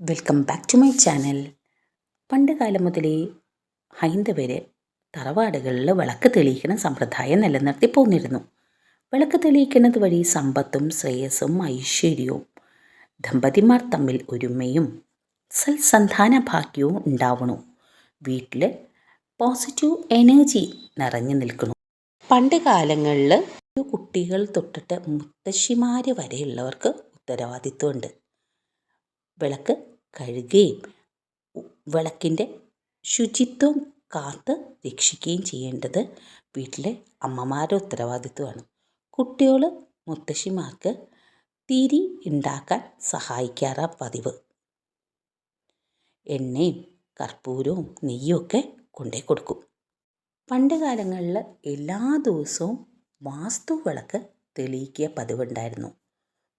Welcome back to my channel. പണ്ട് കാലം മുതലേ ഹൈന്ദവർ തറവാടുകളിൽ വിളക്ക് തെളിയിക്കുന്ന സമ്പ്രദായം നിലനിർത്തി പോന്നിരുന്നു. വിളക്ക് തെളിയിക്കുന്നത് വഴി സമ്പത്തും ശ്രേയസ്സും ഐശ്വര്യവും ദമ്പതിമാർ തമ്മിൽ ഒരുമയും സൽസന്ധാന ഭാഗ്യവും ഉണ്ടാവണു. വീട്ടിൽ പോസിറ്റീവ് എനർജി നിറഞ്ഞു നിൽക്കുന്നു. പണ്ട് കാലങ്ങളിൽ കുട്ടികൾ തൊട്ടിട്ട് മുത്തശ്ശിമാർ വരെയുള്ളവർക്ക് ഉത്തരവാദിത്വമുണ്ട്. വിളക്ക് കഴുകുകയും വിളക്കിന്റെ ശുചിത്വം കാത്ത് രക്ഷിക്കുകയും ചെയ്യേണ്ടത് വീട്ടിലെ അമ്മമാരുടെ ഉത്തരവാദിത്വമാണ്. കുട്ടികൾ മുത്തശ്ശിമാർക്ക് തിരി ഉണ്ടാക്കാൻ സഹായിക്കാറാ പതിവ്. എണ്ണയും കർപ്പൂരവും നെയ്യും ഒക്കെ കൊണ്ടേ കൊടുക്കും. പണ്ട് കാലങ്ങളിൽ എല്ലാ ദിവസവും വാസ്തു വിളക്ക് തെളിയിക്കുക പതിവുണ്ടായിരുന്നു.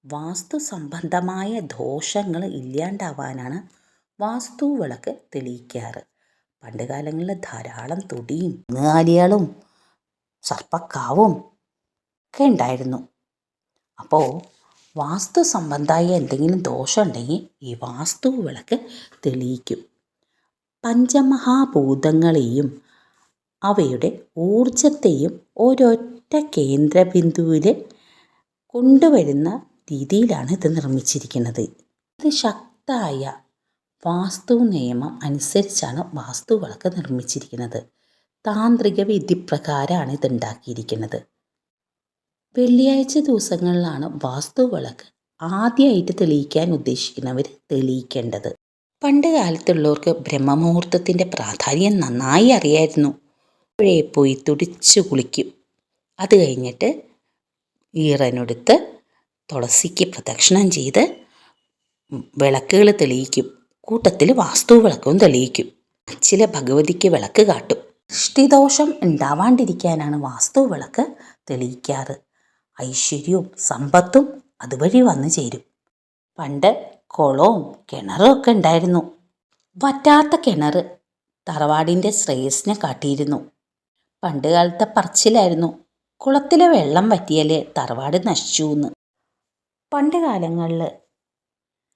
വാസ്തു സംബന്ധമായ ദോഷങ്ങൾ ഇല്ലാണ്ടാവാനാണ് വാസ്തു വിളക്ക് തെളിയിക്കാറ്. പണ്ട് കാലങ്ങളിൽ ധാരാളം തൊടിയും നാലികളും സർപ്പക്കാവും ഒക്കെ ഉണ്ടായിരുന്നു. അപ്പോൾ വാസ്തു സംബന്ധമായ എന്തെങ്കിലും ദോഷം ഉണ്ടെങ്കിൽ ഈ വാസ്തു വിളക്ക് തെളിയിക്കും. പഞ്ചമഹാഭൂതങ്ങളെയും അവയുടെ ഊർജത്തെയും ഒരൊറ്റ കേന്ദ്രബിന്ദുവിൽ കൊണ്ടുവരുന്ന രീതിയിലാണ് ഇത് നിർമ്മിച്ചിരിക്കുന്നത്. ഇത് ശക്തമായ വാസ്തു നിയമം അനുസരിച്ചാണ് വാസ്തു വിളക്ക് നിർമ്മിച്ചിരിക്കുന്നത്. താന്ത്രിക വിധി പ്രകാരമാണ് ഇത് ഉണ്ടാക്കിയിരിക്കുന്നത്. വെള്ളിയാഴ്ച ദിവസങ്ങളിലാണ് വാസ്തു വിളക്ക് ആദ്യമായിട്ട് തെളിയിക്കാൻ ഉദ്ദേശിക്കുന്നവർ തെളിയിക്കേണ്ടത്. പണ്ട് കാലത്തുള്ളവർക്ക് ബ്രഹ്മമുഹൂർത്തത്തിന്റെ പ്രാധാന്യം നന്നായി അറിയായിരുന്നു. പുഴയെ പോയി തുടിച്ചു കുളിക്കും. അത് കഴിഞ്ഞിട്ട് ഈറനെടുത്ത് തുളസിക്ക് പ്രദക്ഷിണം ചെയ്ത് വിളക്കുകൾ തെളിയിക്കും. കൂട്ടത്തിൽ വാസ്തു വിളക്കും തെളിയിക്കും. അച്ചിലെ ഭഗവതിക്ക് വിളക്ക് കാട്ടും. ദൃഷ്ടിദോഷം ഉണ്ടാവാണ്ടിരിക്കാനാണ് വാസ്തു വിളക്ക് തെളിയിക്കാറ്. ഐശ്വര്യവും സമ്പത്തും അതുവഴി വന്നു ചേരും. പണ്ട് കുളവും കിണറും ഒക്കെ ഉണ്ടായിരുന്നു. വറ്റാത്ത കിണർ തറവാടിന്റെ ശ്രേയസിനെ കാട്ടിയിരുന്നു. പണ്ട് കാലത്തെ പറച്ചിലായിരുന്നു. കുളത്തിലെ വെള്ളം വറ്റിയാലേ തറവാട് നശിച്ചു എന്ന് പണ്ട് കാലങ്ങളിൽ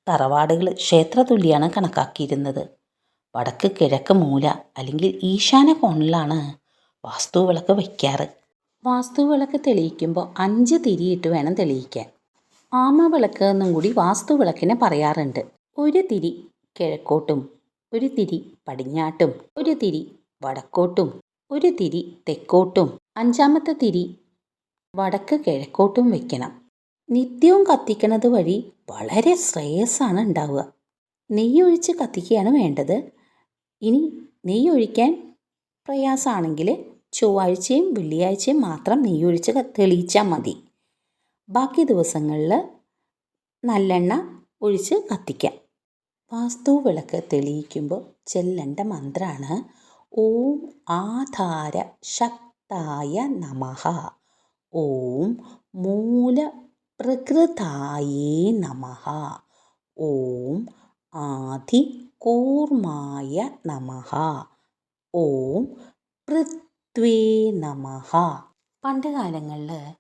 തറവാടുകൾ ക്ഷേത്രതുല്യാണ് കണക്കാക്കിയിരുന്നത്. വടക്ക് കിഴക്ക് മൂല അല്ലെങ്കിൽ ഈശാന കോണിലാണ് വാസ്തുവിളക്ക് വയ്ക്കാറ്. വാസ്തുവിളക്ക് തെളിയിക്കുമ്പോൾ അഞ്ച് തിരിയിട്ട് വേണം തെളിയിക്കാൻ. ആമവിളക്ക് എന്നും കൂടി വാസ്തു വിളക്കിനെ പറയാറുണ്ട്. ഒരു തിരി കിഴക്കോട്ടും ഒരു തിരി പടിഞ്ഞാട്ടും ഒരു തിരി വടക്കോട്ടും ഒരു തിരി തെക്കോട്ടും അഞ്ചാമത്തെ തിരി വടക്ക് കിഴക്കോട്ടും വെക്കണം നിത്യവും കത്തിക്കണത് വഴി വളരെ ശ്രേയസ്സാണ് ഉണ്ടാവുക. നെയ്യൊഴിച്ച് കത്തിക്കുകയാണ് വേണ്ടത്. ഇനി നെയ്യൊഴിക്കാൻ പ്രയാസമാണെങ്കിൽ ചൊവ്വാഴ്ചയും വെള്ളിയാഴ്ചയും മാത്രം നെയ്യൊഴിച്ച് തെളിയിച്ചാൽ മതി. ബാക്കി ദിവസങ്ങളിൽ നല്ലെണ്ണ ഒഴിച്ച് കത്തിക്കാം. വാസ്തു വിളക്ക് തെളിയിക്കുമ്പോൾ ചെല്ലേണ്ട മന്ത്രമാണ് ഓം ആധാര ശക്തായ നമഹ ഓം മൂല പ്രകൃതായേ നമഃ. ഓം ആദി കൂർമായ നമഃ. ഓം പൃഥ്വേ നമഃ. പണ്ട് കാലങ്ങളിൽ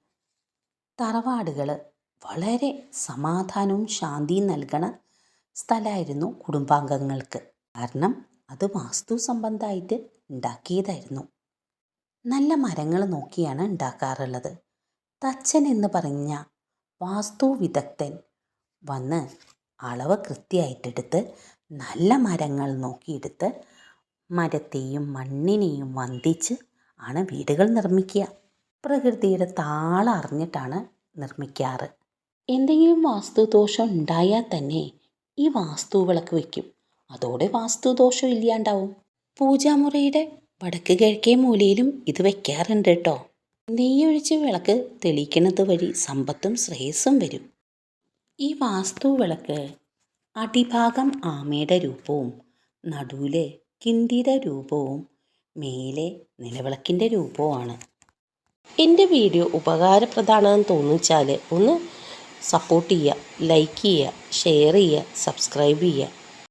തറവാടുകൾ വളരെ സമാധാനവും ശാന്തിയും നൽകണ സ്ഥലമായിരുന്നു കുടുംബാംഗങ്ങൾക്ക്. കാരണം അത് വാസ്തു സംബന്ധമായിട്ട് ഉണ്ടാക്കിയതായിരുന്നു. നല്ല മരങ്ങൾ നോക്കിയാണ് ഉണ്ടാക്കാറുള്ളത്. തച്ചൻ എന്ന് പറഞ്ഞ വാസ്തു വിദഗ്ധൻ വന്ന് അളവ് കൃത്യമായിട്ടെടുത്ത് നല്ല മരങ്ങൾ നോക്കിയെടുത്ത് മരത്തെയും മണ്ണിനെയും വന്ദിച്ച് ആണ് വീടുകൾ നിർമ്മിക്കുക. പ്രകൃതിയുടെ താളം അറിഞ്ഞിട്ടാണ് നിർമ്മിക്കാറ്. എന്തെങ്കിലും വാസ്തുദോഷം ഉണ്ടായാൽ തന്നെ ഈ വാസ്തു വിളക്ക് വയ്ക്കും. അതോടെ വാസ്തുദോഷം ഇല്ലാണ്ടാവും. പൂജാമുറിയുടെ വടക്ക് കിഴക്കേ മൂലയിലും ഇത് വയ്ക്കാറുണ്ട് കേട്ടോ. നെയ്യൊഴിച്ച് വിളക്ക് തെളിയിക്കുന്നത് വഴി സമ്പത്തും ശ്രേയസ്സും വരും. ഈ വാസ്തു വിളക്ക് അടിഭാഗം ആമയുടെ രൂപവും നടുവിലെ കിണ്ടിര രൂപവും മേലെ നിലവിളക്കിന്റെ രൂപവുമാണ്. എന്റെ വീഡിയോ ഉപകാരപ്രദമാണെന്ന് തോന്നിച്ചാൽ ഒന്ന് സപ്പോർട്ട് ചെയ്യുക ലൈക്ക് ചെയ്യുക ഷെയർ ചെയ്യുക സബ്സ്ക്രൈബ് ചെയ്യുക.